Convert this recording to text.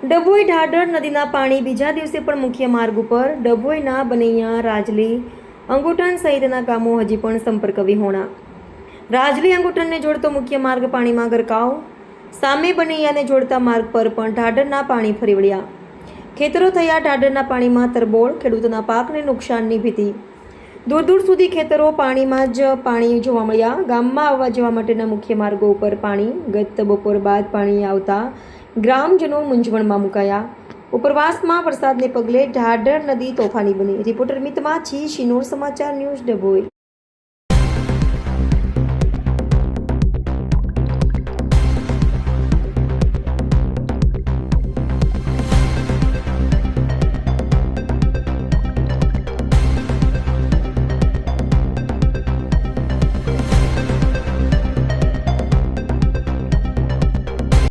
ડભોઈ ઢાઢર નદીના પાણી બીજા દિવસે પણ મુખ્ય માર્ગ ઉપર ડભોઈના બનૈયા, રાજલી અંગુઠણ સહિતના કામો હજી પણ સંપર્ક વિહોણા. રાજલી અંગુઠણને જોડતો મુખ્ય માર્ગ પાણીમાં ગરકાવ, સામે બનૈયાને જોડતા માર્ગ પર પણ ઢાઢરના પાણી ફરી વળ્યા. ખેતરો થયા ઢાઢરના પાણીમાં તરબોળ, ખેડૂતોના પાકને નુકસાનની ભીતિ. દૂર દૂર સુધી ખેતરો પાણીમાં જ પાણી જોવા મળ્યા. ગામમાં આવવા જવા માટેના મુખ્ય માર્ગો ઉપર પાણી. ગત બપોર બાદ પાણી આવતા ગ્રામજનો મૂંઝવણમાં મુકાયા. ઉપરવાસમાં વરસાદને પગલે ઢાઢર નદી તોફાની બની. રિપોર્ટર મિતમાં છી શિનોર સમાચાર ન્યૂઝ ડભોઈ.